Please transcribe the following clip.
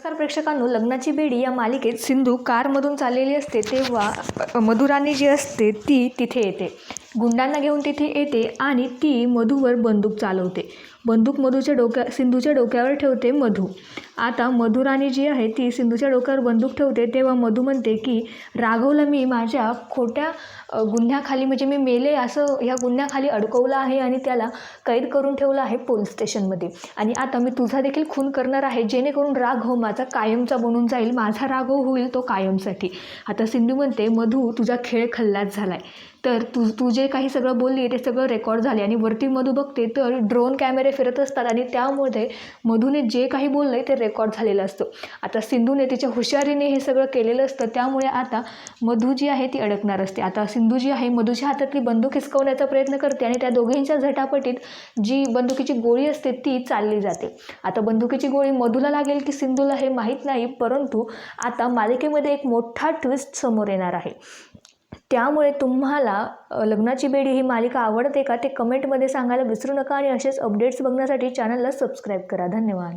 नमस्कार प्रेक्षकांनो लग्नाची बेडी या मालिकेत सिंधू कारमधून चाललेली असते तेव्हा मधुराणी जी असते ती तिथे येते. गुंडांना घेऊन तिथे येते आणि ती मधूवर बंदूक चालवते. बंदूक मधूच्या डोक्या सिंधूच्या डोक्यावर ठेवते मधू. आता मधुराणी जी आहे ती सिंधूच्या डोक्यावर बंदूक ठेवते तेव्हा मधू म्हणते की राघवला मी माझ्या खोट्या गुन्ह्याखाली म्हणजे मी मेले असं ह्या गुन्ह्याखाली अडकवलं आहे आणि त्याला कैद करून ठेवलं आहे पोलीस स्टेशनमध्ये. आणि आता मी तुझा देखील खून करणार आहे जेणेकरून राघव माझा कायमचा बनून जाईल माझा राघव होईल तो कायमसाठी. आता सिंधू म्हणते मधू तुझा खेळ खल्लाच झाला आहे तर तू तू जे काही सगळं बोलली ते सगळं रेकॉर्ड झाले आणि वरती मधू बघते तर ड्रोन कॅमेरे फिरत असतात आणि त्यामध्ये मधूने जे काही बोललं आहे ते रेकॉर्ड झालेलं असतं. आता सिंधूने तिच्या हुशारीने हे सगळं केलेलं असतं. त्यामुळे आता मधू जी आहे ती अडकणार असते. आता सिंधू जी आहे मधूच्या हातातली बंदूक हिसकवण्याचा प्रयत्न करते आणि त्या दोघींच्या झटापटीत जी बंदुकीची गोळी असते ती चालली जाते. आता बंदुकीची गोळी मधूला लागेल की सिंधूला हे माहीत नाही परंतु आता मालिकेमध्ये एक मोठा ट्विस्ट समोर येणार आहे. त्यामुळे तुम्हाला लग्नाची बेडी ही मालिका आवडते का? ते कमेंटमध्ये सांगायला विसरू नका आणि असेच अपडेट्स बघण्यासाठी चॅनलला सबस्क्राईब करा. धन्यवाद.